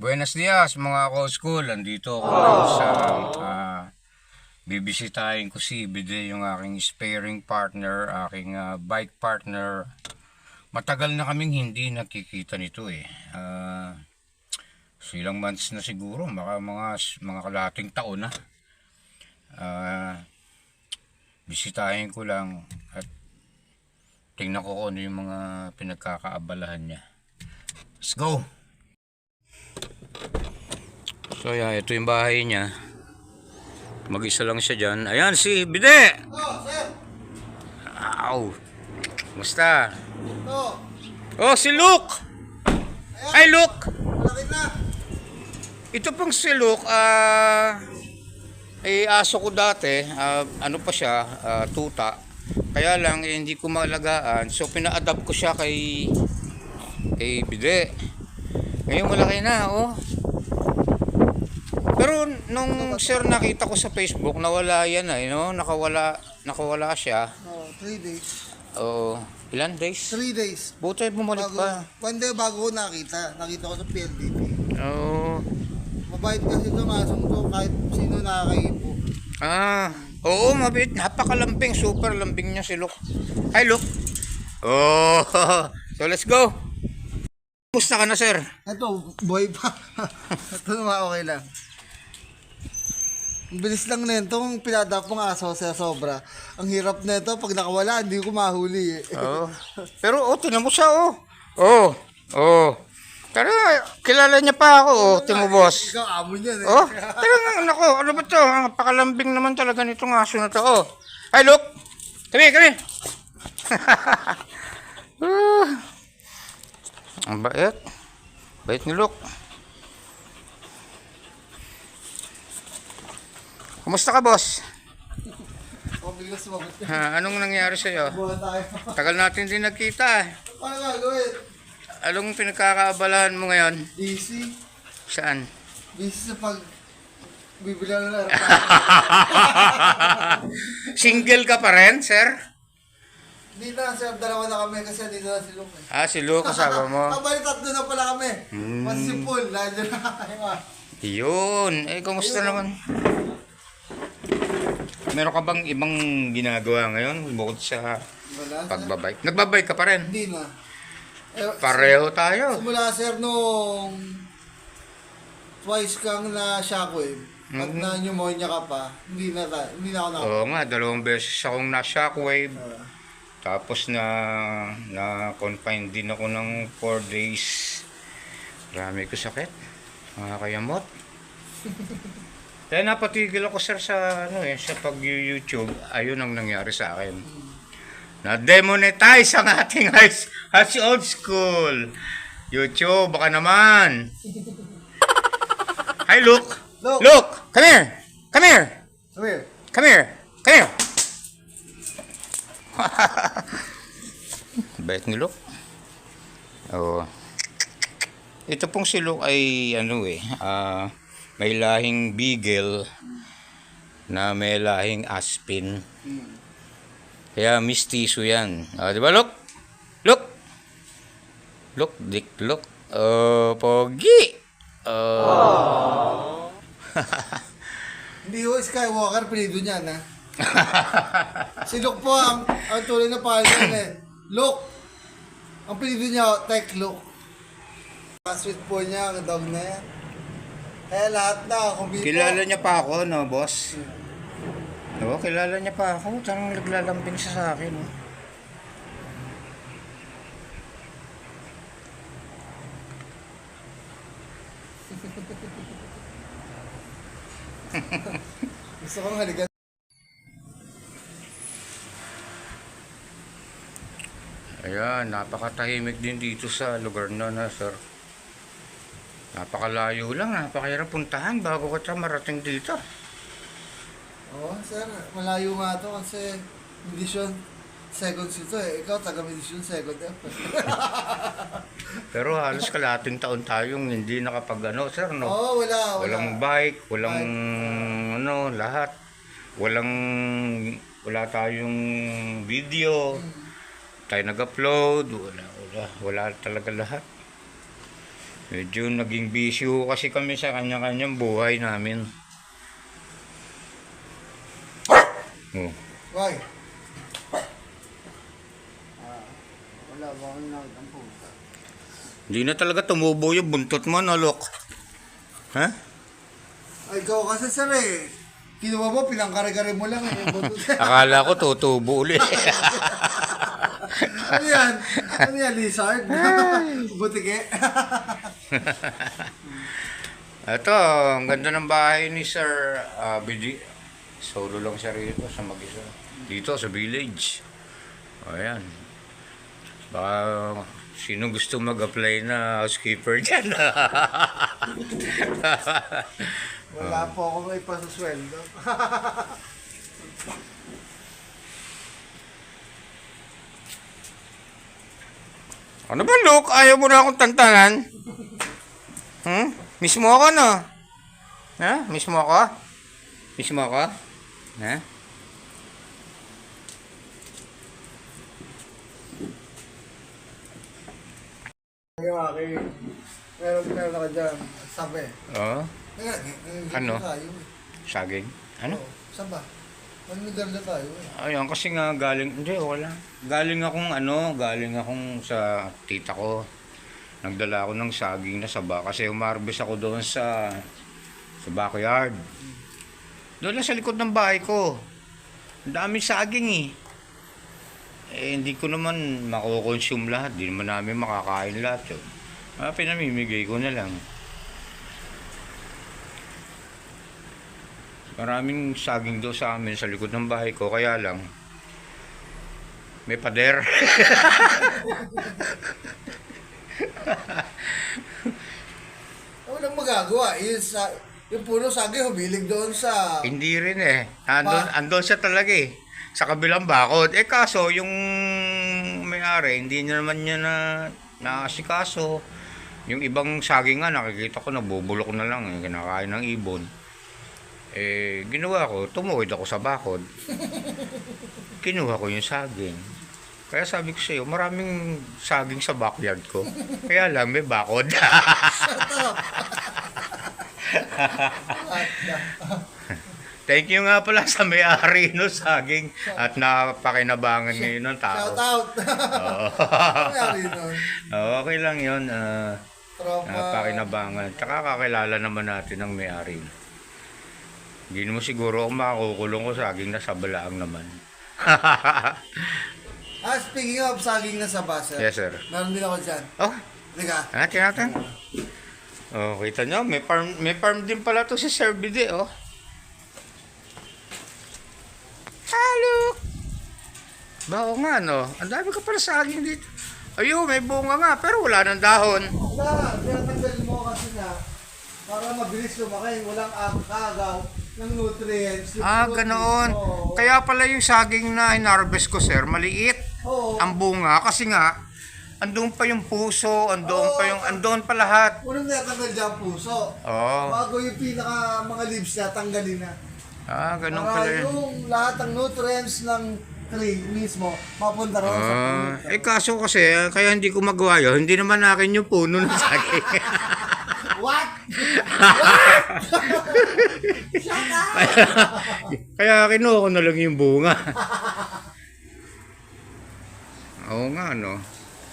Buenos dias mga ko-school. Andito ako ngayon sa ah, bibisitahin ko si Bide, yung aking sparing partner, aking ah, bike partner. Matagal na kaming hindi nakikita nito eh. Ah, silang months na siguro, baka mga, mga kalating taon na. Ah, bisitahin ko lang at tingnan ko kung ano yung mga pinagkakaabalahan niya. Let's go! So yeah, ito yung bahay niya. Mag-isa lang siya dyan. Ayan si Bide! Oh, sir. Ow! Musta? Oh, Oh, si Luke! Ay, Luke! malaki na. Ito pong si Luke, ah... eh, aso ko dati, ah, ano pa siya, ah, tuta. Kaya lang, eh, hindi ko malagaan. So, pina-adapt ko siya kay... kay Bide. Ngayon, malaki na, oh. Pero nung sir nakita ko sa Facebook, nawala yan ay, no? Nakawala, nakawala siya. Oh, three days. Oo. ilan days? Three days. Buti bumalik Bago, pa. one day bago ko nakita. Nakita ko sa PLDT. Oo. Mabait kasi to kahit sino nakakaipo. Ah, oo, mabait. Napakalambing. Super lambing niya si Luke. Hi, Luke. Oh, so let's go. Kumusta ka na, sir? Ito, boy pa. Ito naman okay lang. Bilis lang na ito, kung pinadap mong aso sa sobra. Ang hirap na ito, pag nakawala, hindi ko mahuli eh. Oo. Pero, oh, tinan mo siya, oh. Oh, oh. Tara, kilala niya pa ako, oh. Tinan mo, boss. Ikaw, amo niyan eh. Oh, tara nga, nako, ano ba to? Ang pakalambing naman talaga nitong aso na to. Oh. Hi, look. Kami, kami. Ah. Ang bait. Bait ni Luke. Kumusta ka, boss? Ha, anong nangyari sa'yo? Tagal natin din nagkita. Ano gagawin? Anong pinagkakaabalahan mo ngayon? Busy. Saan? Busy sa pag... Bibili na lang. Single ka pa rin, sir? Hindi na, sir. Dalawa na kami kasi dito na si Luke. eh. Ah, si Luke kasama mo. Kabali, tatlo na pala kami. Mas si Paul. Nandiyan na kayo ah. Yun. Eh, kumusta naman? Meron ka bang ibang ginagawa ngayon bukod sa Wala, pagbabike? Nagbabike ka pa rin? Hindi na. Eh, Pareho tayo. Simula, sir, nung twice kang na shockwave at na pneumonia ka pa, hindi na, ta- hindi na ako na. Oo nga, dalawang beses akong na-shockwave. Ah. Tapos na na-confine din ako ng 4 days. Marami ko sakit. Mga kayamot. Kaya napatigil ako sir sa ano eh, sa pag-YouTube. Ayun ang nangyari sa akin. Na-demonetize ang ating high, high old school. YouTube, baka naman. Hi, Luke. Luke. Luke, come here. Come here. Come here. Come here. Come here. Bait ni Luke. Oo. Ito pong si Luke ay ano eh, ah, may lahing beagle na may lahing aspin. Kaya mistiso yan. Ah, di ba, Luke? Luke! Luke, dik, Luke. Oh, pogi! Oh. Hindi ho, Skywalker, pinido niya na. si Luke po, ang, ang tuloy na pangalan eh. Luke. Ang pinido niya, Tech Luke. Sweet po niya, ang dog na yan. Kaya lahat na, hindi Kilala niya pa ako, no, boss? Oo, kilala niya pa ako. Tarang naglalambing siya sa akin. No? gusto kong haligan. Ayan, napakatahimik din dito sa lugar na na, sir. Napakalayo lang, napakahirap puntahan bago ka siya marating dito. Oo, sir, malayo nga to kasi medisyon seconds ito eh. Ikaw, taga medisyon second F. Pero halos kalating taon tayong hindi nakapag ano, sir, no? Oo, wala, wala. Walang bike, walang ano, lahat. Walang, wala tayong video. Tayo nag-upload, wala, wala, wala talaga lahat. Medyo naging busy ho kasi kami sa kanya-kanyang buhay namin. Oh. Why? Ah, wala ba akong puta? Hindi na talaga tumubo yung buntot mo, no, Lok? Ha? Ay, ikaw kasi sir eh. Kinuha mo, pinangkare-kare mo lang. Eh. Akala ko tutubo uli. ano yan? Ano yan, lizard? Butike? Ito, ang ganda ng bahay ni Sir uh, BD. Solo lang siya rito sa mag-isa. Dito sa village. O, ayan. Baka sino gusto mag-apply na housekeeper dyan. Wala po akong may pasusweldo. ano ba, Luke? Ayaw mo na akong tantanan? Hmm? Mismo ako, no? Ha? Mismo ako? Mismo ako? Ha? Yung aking, meron meron ako dyan. Sabi. Oo. Teka, nag- Ano? tayo eh. Saging? Ano? Oo, Saan ba? Ano lugar na tayo eh? Ayun, kasi nga galing, hindi, wala. Galing akong ano, galing akong sa tita ko. Nagdala ako ng saging na saba kasi umarbis ako doon sa sa backyard. Doon lang sa likod ng bahay ko. Ang daming saging eh. Eh, hindi ko naman makukonsume lahat. Hindi naman namin makakain lahat yun. Ah, pinamimigay ko na lang. Maraming saging doon sa amin sa likod ng bahay ko, kaya lang may pader. Walang magagawa. Yung, sa, yung puno sagi humilig doon sa... Hindi rin eh. Andun, Pa- andun siya talaga eh. Sa kabilang bakod. Eh kaso, yung may-ari, hindi niya naman niya na naasikaso. Yung ibang saging nga, nakikita ko nabubulok na lang eh. Kinakain ng ibon. Eh, ginawa ko, tumuwid ako sa bakod. Kinuha ko yung saging. Kaya sabi ko sa'yo, maraming saging sa backyard ko. Kaya lang, may bakod. Thank you nga pala sa may-ari no saging at napakinabangan ngayon ng tao. Shout out! Oo. Okay lang yun. Trauma. napakinabangan. Tsaka kakilala naman natin ng may-ari. Hindi mo siguro ako makakukulong ko saging na sa balaang naman. Ah, speaking of saging na sa basa. yes, sir. Meron din ako dyan. Oh, Teka. ah, tinatan. Oh, kita nyo, may farm, may farm din pala to si Sir Bide, oh. Halo! Bao nga, no? Ang dami ka pala saging dito. Ayun, may bunga nga, pero wala ng dahon. Wala, tinatanggal mo kasi na para mabilis lumaki. Walang agaw ng nutrients. Ah, ganoon. Oo. Kaya pala yung saging na inarbest ko, sir, maliit. Oo. Ang bunga, kasi nga, andun pa yung puso, andun pa yung, andun pa lahat. Unang natanggal dyan puso. Oo. Bago yung pinaka mga leaves niya, tanggalin na. Ah, ganun Para pala yun. yung lahat ng nutrients ng tree mismo, mapunta raw sa Ah, puno. eh kaso kasi, ah, kaya hindi ko magawa yun, hindi naman akin yung puno ng saging. What? What? Shut up! kaya kinuha ko na lang yung bunga. Oo nga, no.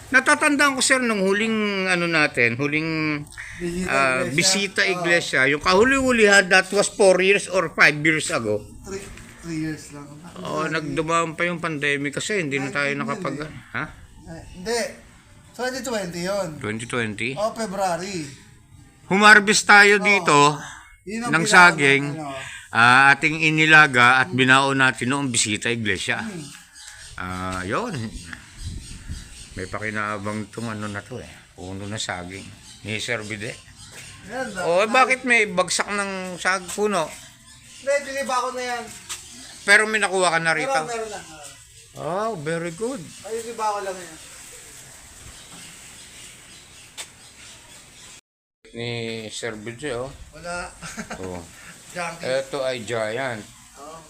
Natatandaan ko, sir, nung huling, ano natin, huling Bisita ah, iglesia. bisita Oo. iglesia, yung kahuli-hulihan, that was 4 years or 5 years ago. Three, three years lang. Oo, nagdumaan pa yung pandemic kasi hindi na tayo nakapag... Ha? Eh, Hindi. 2020 yun. 2020? Oh, February. Humarbest tayo dito Yun ang ng pinaka- saging, ano. ah, ating inilaga at binao natin noong bisita iglesia. Ah, yon. May pakinabang itong ano na to eh. Puno na saging. Ni Sir Bide. O, eh, bakit may bagsak ng sag puno? Hindi, diniba ko na yan. Pero may nakuha ka na rito. meron na. Oh, very good. Ayun, diniba ko lang yan. Ni Sir Bide, oh. Wala. oh. Junkie. Ito ay giant. Oh.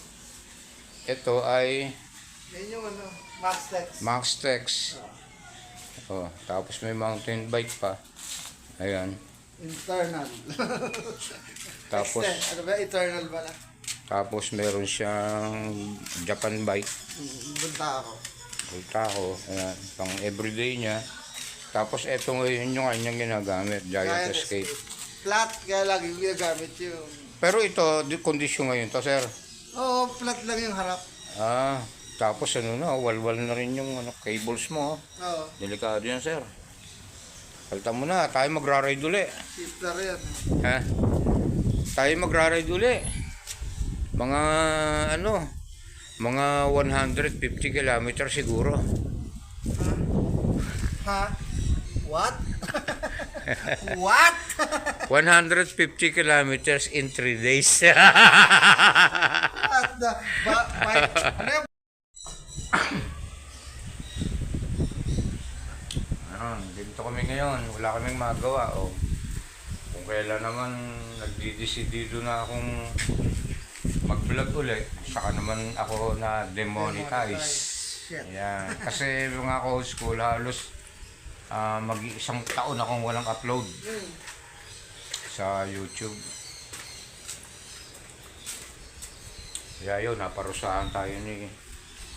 Ito ay Yan yung ano, Max Tex. Max Tex. Oh, tapos may mountain bike pa. Ayan. Internal. Tapos, Extend. Ano ba? Eternal ba na? tapos meron siyang Japan bike. Mm, Bunta ako. Punta ko, ayan, pang everyday niya. Tapos eto ngayon yung kanyang ginagamit, Giant Escape. Flat, kaya lagi ginagamit yung... Pero ito, di kondisyon ngayon to, sir. Oo, flat lang yung harap. Ah, tapos ano na, walwal na rin yung ano, cables mo. oh. Oo, Delikado yan, sir. Palta mo na, tayo magra-ride uli. shifter yan. Ha? Tayo magra-ride uli. Mga ano, mga 150 kilometer siguro. Ha? What? What? 150 kilometers in 3 days. At the... Ba, ba, ano yung... Ah, dito kami ngayon. Wala kaming magawa. O, kung kailan naman nagdidesidido na akong mag-vlog ulit, saka naman ako na demonetize. Yan. Kasi yung ako school, halos ah, mag-isang taon akong walang upload sa YouTube. Kaya yun, naparusahan tayo ni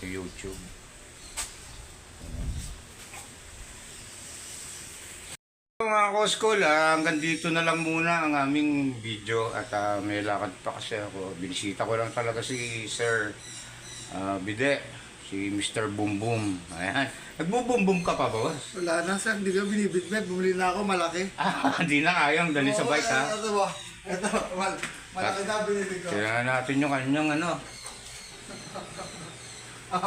YouTube. Mga ko-school, ah, hanggang dito na lang muna ang aming video at ah, may lakad pa kasi ako. Binisita ko lang talaga si Sir ah, Bide, si Mr. Boom Boom. Ayan. Nagbo-boom-boom ka pa boss? Wala na sir, hindi ko binibitbit. Bumili na ako malaki. Ah, hindi na kayang dali sa bike, ha? Ito ba? Ito, mal, malaki na binili ko. Kaya natin yung kanyang ano.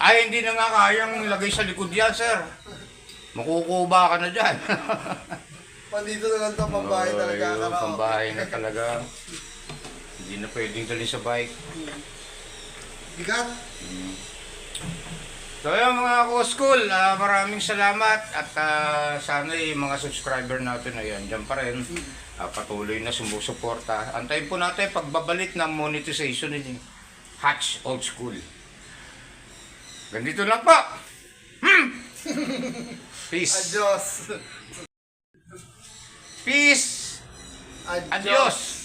Ay, hindi na nga kayang lagay sa likod yan, sir. Makukuba ka na dyan. Pandito na lang ito, pambahay talaga. Ay, karaoke. Pambahay na talaga. Hindi na pwedeng dali sa bike. Bigat. So yun mga ko-school, ah, maraming salamat at ah, sana yung mga subscriber natin ayan, dyan pa rin. Ah, patuloy na sumusuporta. Antayin po natin pagbabalik ng monetization ni Hatch Old School. Ganito lang po. Hmm. Peace. Adios. Peace. Adios. Adios.